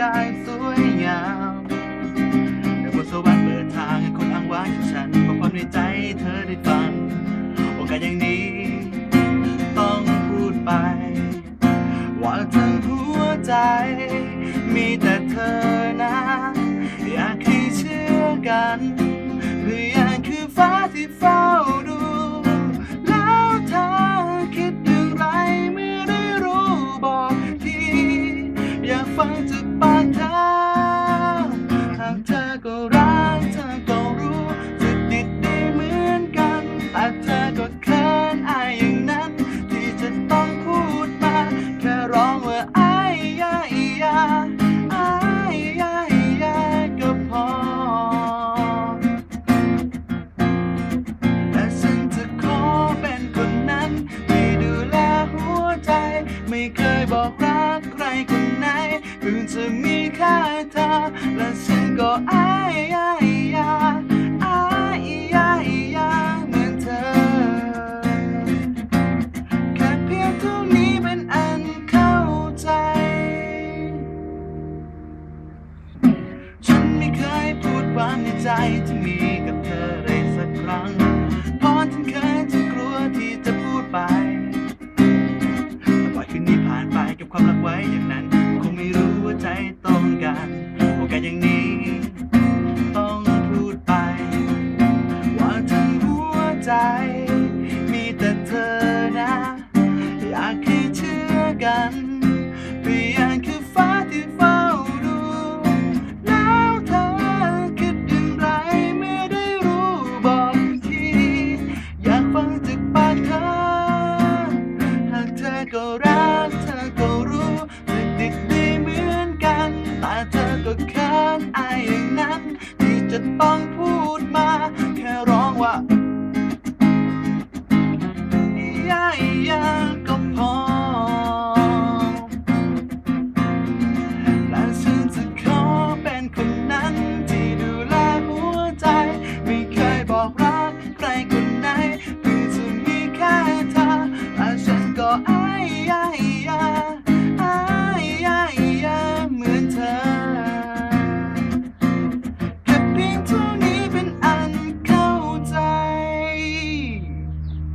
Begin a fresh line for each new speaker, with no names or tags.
กายสวยงามแต่บนสวรรค์เปิดทางให้คนอ้างว้างอย่างฉันเพรความในใจเธอได้ฟัง โอกาสอย่างนี้ ต้องพูดไป ว่าทั้งหัวใจ 放着吧，他。 อบรักใครคนไหนเพื่อจะมีค่าเธอและฉันก็อายอายยาอายยายาเหมือนเธอ แค่เพียงเท่านี้เป็นอันเข้าใจ ฉันไม่เคยพูดความในใจที่มี บความรักไว้อย่างนั้น คงไม่รู้ว่าใจต้องการโอกาสอย่างนี้ ต้องพูดไป ว่าทั้งหัวใจ bump.